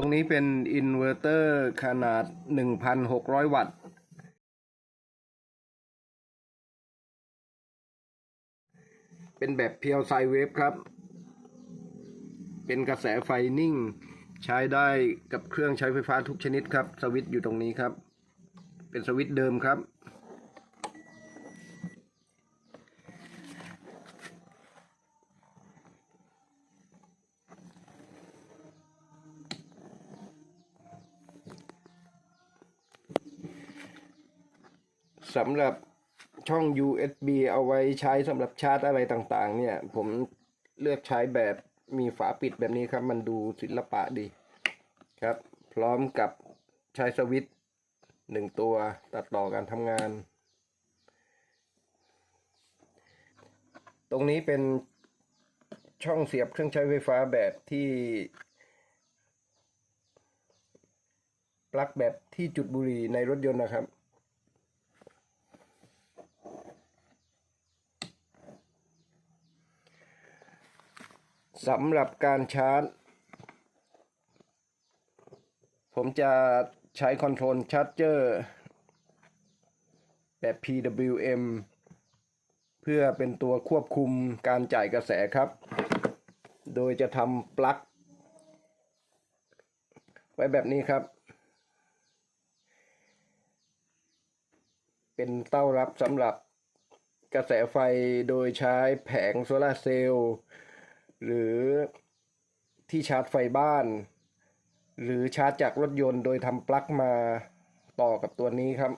ตรงนี้เป็นอินเวอร์เตอร์ขนาด 1,600 วัตต์ เป็นแบบเพียวไซเวฟครับ เป็นกระแสไฟนิ่ง ใช้ได้กับเครื่องใช้ไฟฟ้าทุกชนิดครับ สวิตช์อยู่ตรงนี้ครับ เป็นสวิตช์เดิมครับ สำหรับช่อง USB เอาไว้ใช้สำหรับชาร์จอะไรต่างๆ เนี่ย ผมเลือกใช้แบบมีฝาปิดแบบนี้ครับ มันดูศิลปะดีครับ พร้อมกับใช้สวิตช์หนึ่งตัวตัดต่อการทำงาน ตรงนี้เป็นช่องเสียบเครื่องใช้ไฟฟ้าแบบที่ปลั๊กแบบที่จุดบุหรี่ในรถยนต์นะครับ สำหรับการชาร์จ ผมจะใช้คอนโทรลชาร์จเจอร์แบบ PWM เพื่อเป็นตัวควบคุมการจ่ายกระแสครับ โดยจะทำปลั๊กไว้แบบนี้ครับ เป็นเต้ารับสำหรับกระแสไฟโดยใช้แผงโซลาเซลล์ หรือที่ชาร์จไฟบ้าน หรือชาร์จจากรถยนต์โดยทำปลั๊กมาต่อกับตัวนี้ครับ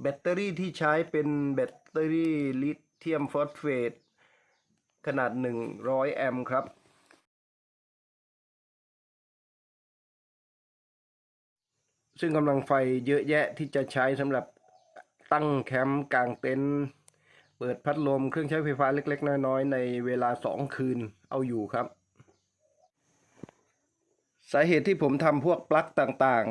แบตเตอรี่ที่ใช้เป็นแบตเตอรี่ลิเธียมฟอสเฟตขนาด 100 แอมป์ครับซึ่งกำลังไฟเยอะแยะที่จะใช้สำหรับ ตั้งแคมป์กลางเต็นท์เปิดพัดลมเครื่องใช้ไฟฟ้าเล็ก ๆ น้อยๆ ในเวลาสองคืนเอาอยู่ครับ สาเหตุที่ผมทำพวกปลั๊กต่าง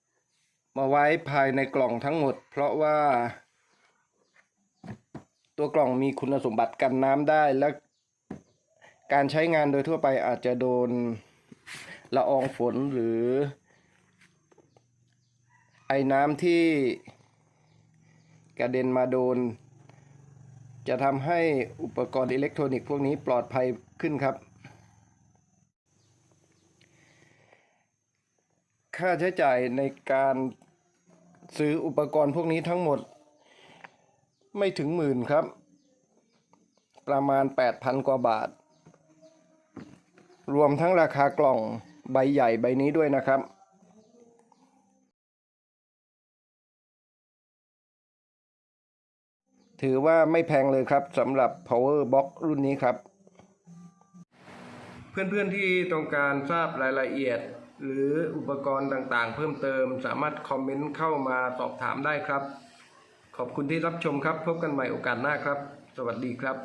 ๆ มาไว้ภายในกล่องทั้งหมด เพราะว่า ตัวกล่องมีคุณสมบัติกันน้ำได้และการใช้งานโดยทั่วไปอาจจะโดนละอองฝนหรือ อ้น้ำที่กระเด็นมาโดน จะทำให้อุปกรณ์อิเล็กทรอนิกส์พวกนี้ปลอดภัยขึ้นครับ ค่าใช้จ่ายในการซื้ออุปกรณ์พวกนี้ทั้งหมด ไม่ถึงหมื่นครับ ประมาณ 8,000 กว่าบาท รวมทั้งราคากล่องใบใหญ่ใบนี้ด้วยนะครับ ถือว่าไม่แพงเลยครับสำหรับ power box รุ่นนี้ครับ เพื่อนๆที่ต้องการทราบรายละเอียด หรืออุปกรณ์ต่างๆ เพิ่มเติมสามารถคอมเมนต์เข้ามาสอบถามได้ครับ ขอบคุณที่รับชมครับ พบกันใหม่โอกาสหน้าครับ สวัสดีครับ